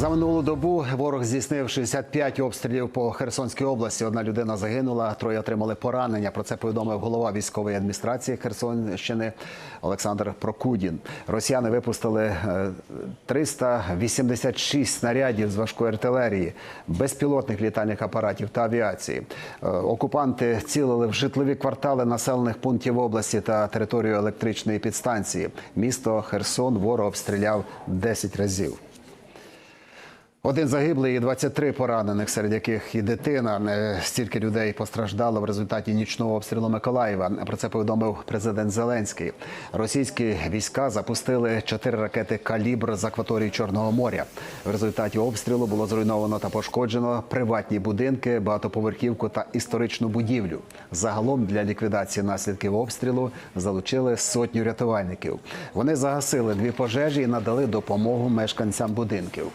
За минулу добу ворог здійснив 65 обстрілів по Херсонській області. Одна людина загинула, троє отримали поранення. Про це повідомив голова військової адміністрації Херсонщини Олександр Прокудін. Росіяни випустили е, 386 снарядів з важкої артилерії, безпілотних літальних апаратів та авіації. Е, Окупанти цілили в житлові квартали населених пунктів області та територію електричної підстанції. Місто Херсон ворог обстріляв 10 разів. Один загиблий і 23 поранених, серед яких і дитина. Е, Стільки людей постраждало в результаті нічного обстрілу Миколаєва. Про це повідомив президент Зеленський. Російські війська запустили чотири ракети калібр з акваторії Чорного моря. В результаті обстрілу було зруйновано та пошкоджено приватні будинки, багатоповерхівку та історичну будівлю. Загалом для ліквідації наслідків обстрілу залучили сотню рятувальників. Вони загасили дві пожежі і надали допомогу мешканцям будинків.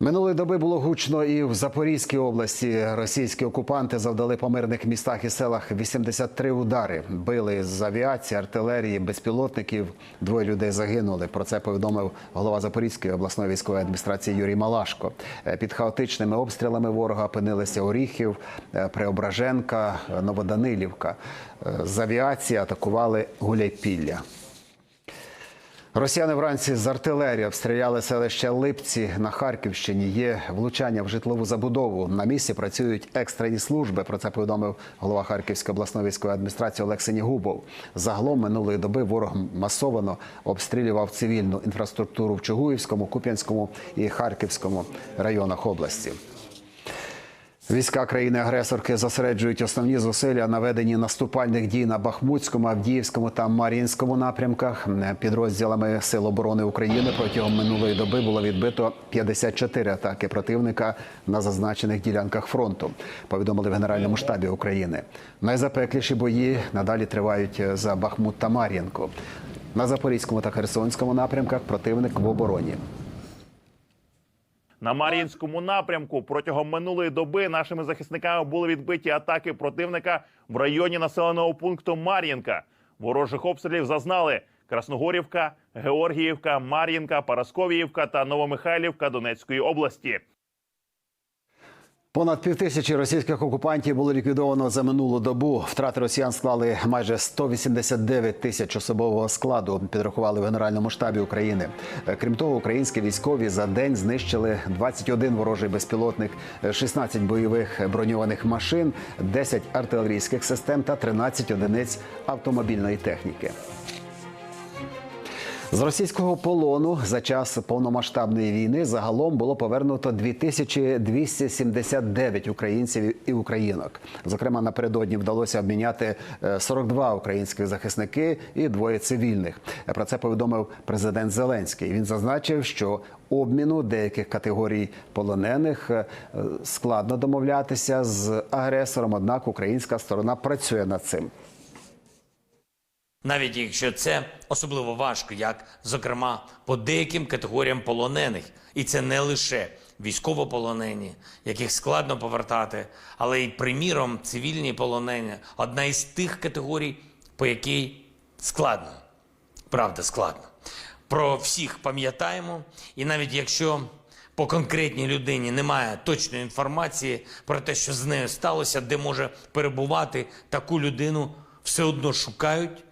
Минулої доби було гучно і в Запорізькій області. Російські окупанти завдали по мирних містах і селах 83 удари. Били з авіації, артилерії, безпілотників. Двоє людей загинули. Про це повідомив голова Запорізької обласної військової адміністрації Юрій Малашко. Е, Під хаотичними обстрілами ворога опинилися Оріхів, е, Преображенка, Новоданилівка. Е, З авіації атакували Гуляйпілля. Росіяни вранці з артилерії обстріляли селище Липці на Харківщині. Є влучання в житлову забудову. На місці працюють екстрені служби. Про це повідомив голова Харківської обласної військової адміністрації Олег Синігубов. Загалом минулої доби ворог масовано обстрілював цивільну інфраструктуру в Чугуївському, Куп'янському і Харківському районах області. Війська країни-агресорки зосереджують основні зусилля на веденні наступальних дій на Бахмутському, Авдіївському та Мар'їнському напрямках. Підрозділами Сил оборони України протягом минулої доби було відбито 54 атаки противника на зазначених ділянках фронту. Повідомили в Генеральному штабі України. Найзапекліші бої надалі тривають за Бахмут та Мар'їнку. На Запорізькому та Херсонському напрямках противник в обороні. На Мар'їнському напрямку протягом минулої доби нашими захисниками були відбиті атаки противника в районі населеного пункту Мар'їнка. Ворожих обстрілів зазнали Красногорівка, Георгіївка, Мар'їнка, Парасковіївка та Новомихайлівка Донецької області. Понад півтисячі російських окупантів було ліквідовано за минулу добу. Втрати росіян склали майже 189 тисяч особового складу. Підрахували в Генеральному штабі України. Крім того, українські військові за день знищили 21 ворожий безпілотник, е, 16 бойових броньованих машин, 10 артилерійських систем та 13 одиниць автомобільної техніки. З російського полону за час повномасштабної війни загалом було повернуто 2279 українців і українок. Зокрема, напередодні вдалося обміняти е, 42 українських захисники і двоє цивільних. Е, Про це повідомив президент Зеленський. Він зазначив, що обміну деяких категорій полонених е, складно домовлятися з агресором однак українська сторона працює над цим. Навіть якщо це особливо важко, як зокрема по деяким категоріям полонених, і це не лише військовополонені, яких складно повертати, але й приміром цивільні полонені одна із тих категорій, по якій складно, правда, складно. Про всіх пам'ятаємо, і навіть якщо по конкретній людині немає точної інформації про те, що з нею сталося, де може перебувати таку людину, все одно шукають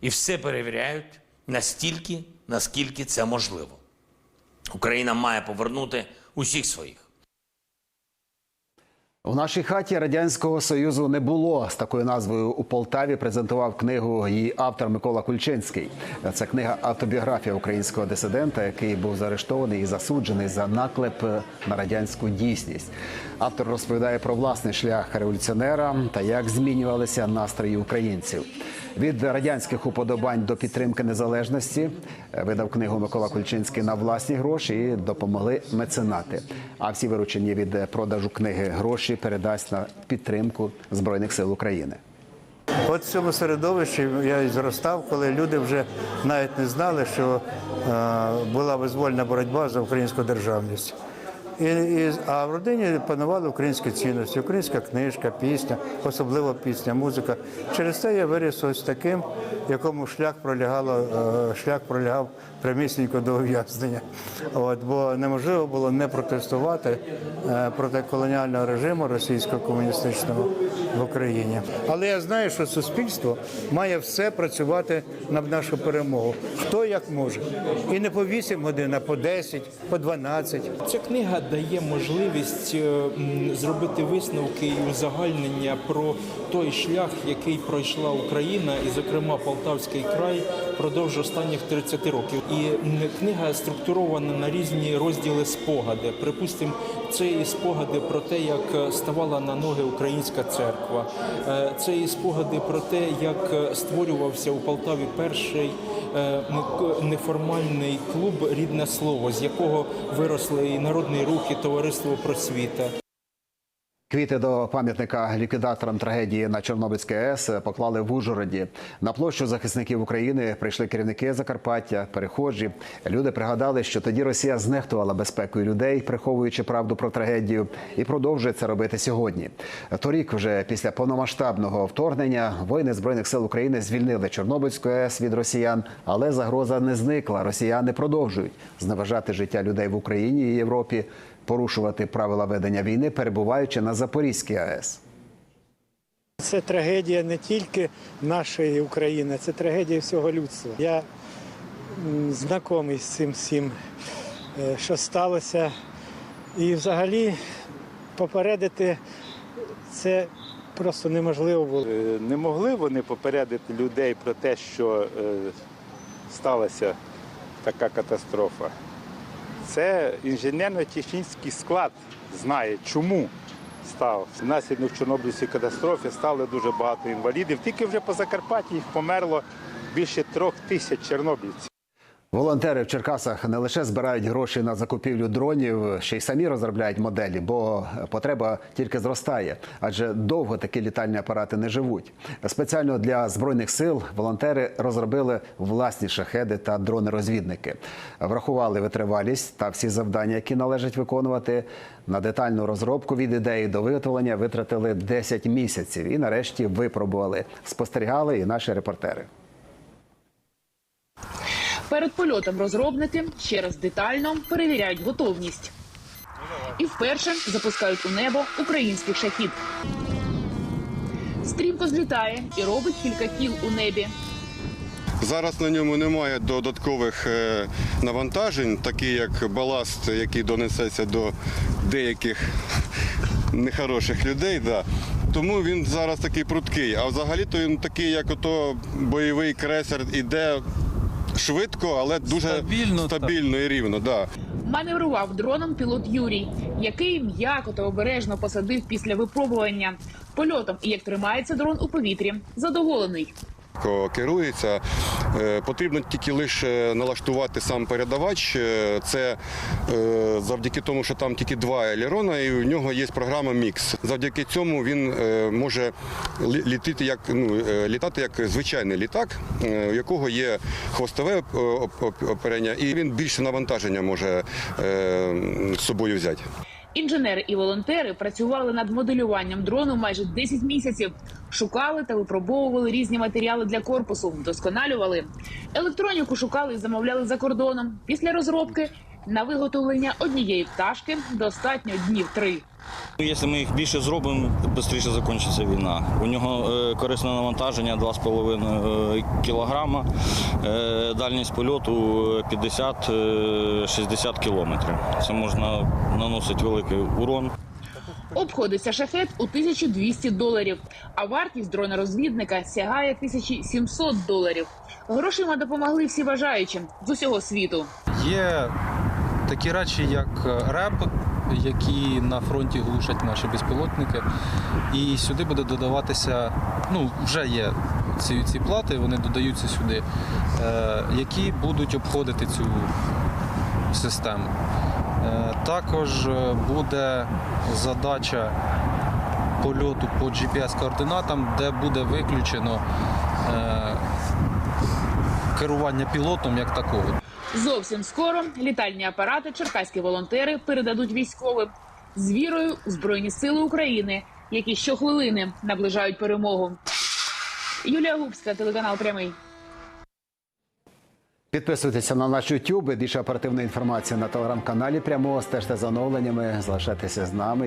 і все перевіряють настільки, наскільки це можливо. Україна має повернути усіх своїх. У нашій хаті радянського союзу не було з такою назвою у Полтаві. Презентував книгу її автор Микола Кульчинський. Це книга автобіографія українського дисидента, який був заарештований і засуджений за наклеп на радянську дійсність. Автор розповідає про власний шлях революціонера та як змінювалися настрої українців. Від радянських уподобань до підтримки незалежності видав книгу Микола Кульчинський на власні гроші і допомогли меценати. А всі виручені від продажу книги гроші передасть на підтримку збройних сил України. От в цьому середовищі я і зростав, коли люди вже навіть не знали, що е, була визвольна боротьба за українську державність. І, і, а в родині панували українські цінності, українська книжка, пісня, особливо пісня, музика. Через це я виріс ось таким, якому шлях пролягало, е, шлях пролягав прямісінько до ув'язнення. От, бо неможливо було не протестувати е, проти колоніального режиму російського комуністичного в Україні. Але я знаю, що суспільство має все працювати на нашу перемогу. Хто як може. І не по 8 годин, а по 10, по 12. Ця книга дає можливість е, зробити висновки і узагальнення про той шлях, який пройшла Україна, і, зокрема, Полтавський край впродовж останніх 30 років. І книга структурована на різні розділи спогади. Припустимо, це і спогади про те, як е, ставала на ноги українська церква. Е, Це і спогади про те, як е, створювався у Полтаві перший неформальний клуб Рідне слово, з якого виросли і народний рух, і товариство просвіта. Квіти до пам'ятника ліквідаторам трагедії на Чорнобильській АЕС поклали в Ужгороді. На площу захисників України прийшли керівники Закарпаття, перехожі. Люди пригадали, що тоді Росія знехтувала безпекою людей, приховуючи правду про трагедію, і продовжує це робити сьогодні. Торік, вже після повномасштабного вторгнення, воїни збройних сил України звільнили Чорнобильську АЕС від росіян, але загроза не зникла. Росіяни продовжують зневажати життя людей в Україні і Європі, порушувати правила ведення війни, перебуваючи на Запорізькій АЕС. Це трагедія не тільки нашої України, це трагедія всього людства. Я знайомий з цим всім, е, що сталося. І взагалі попередити це просто неможливо було. Е, Не могли вони попередити людей про те, що е, сталася така катастрофа. Це інженерно-технічний склад знає, чому став. Внаслідок Чорнобильської катастрофи стало дуже багато інвалідів. Тільки вже по Закарпатті їх померло більше трьох тисяч чорнобильців. Волонтери в Черкасах не лише збирають гроші на закупівлю дронів, ще й самі розробляють моделі, бо потреба тільки зростає, адже довго такі літальні апарати не живуть. Спеціально для збройних сил волонтери розробили власні шахеди та дрони-розвідники. Врахували витривалість та всі завдання, які належить виконувати. На детальну розробку від ідеї до виготовлення витратили 10 місяців і нарешті випробували. Спостерігали і наші репортери. Перед польотом розробники ще раз детально перевіряють готовність. І вперше запускають у небо український шахід. Стрімко злітає і робить кілька кіл у небі. Зараз на ньому немає додаткових е, навантажень, такі як баласт, який донесеться до деяких нехороших людей. Да. Тому він зараз такий пруткий. А взагалі-то він такий, як ото бойовий кресер, іде швидко, але дуже Стабільно, стабільно і рівно. Да. Маневрував дроном пілот Юрій, який м'яко та обережно посадив після випробування. Польотом і як тримається дрон у повітрі. Задоволений. Легко керується. Е, Потрібно тільки лише налаштувати сам передавач. Е, Це е, завдяки тому, що там тільки два елерона, і в нього є програма Мікс. Завдяки цьому він може літати як ну літати як звичайний літак, у якого є хвостове оп- оп- оперення, і він більше навантаження може з собою взяти. Інженери і волонтери працювали над моделюванням дрону майже 10 місяців. Шукали та випробовували різні матеріали для корпусу, вдосконалювали. Електроніку шукали і замовляли за кордоном. Після розробки на виготовлення однієї пташки достатньо днів три. Якщо ми їх більше зробимо, швидше закінчиться війна. У нього е, корисне навантаження 2,5 кілограма, е, дальність польоту 50-60 кілометрів. Це можна наносити великий урон. Обходиться шахет у 1200 доларів, а вартість дрона-розвідника сягає 1700 доларів. Грошима допомогли всі бажаючі з усього світу. Є такі речі, як РЕБ, які на фронті глушать наші безпілотники. І сюди буде додаватися, ну вже є ці, ці плати, вони додаються сюди, е, які будуть обходити цю систему. Е, також е, буде задача польоту по GPS-координатам, де буде виключено е, керування пілотом як такого. Зовсім скоро літальні апарати черкаські волонтери передадуть військовим з вірою у Збройні Сили України, які щохвилини наближають перемогу. Юлія Губська, телеканал Прямий. Підписуйтеся на наш YouTube. Більше оперативної інформації на телеграм-каналі прямого. Стежте за оновленнями. Залишайтеся з нами.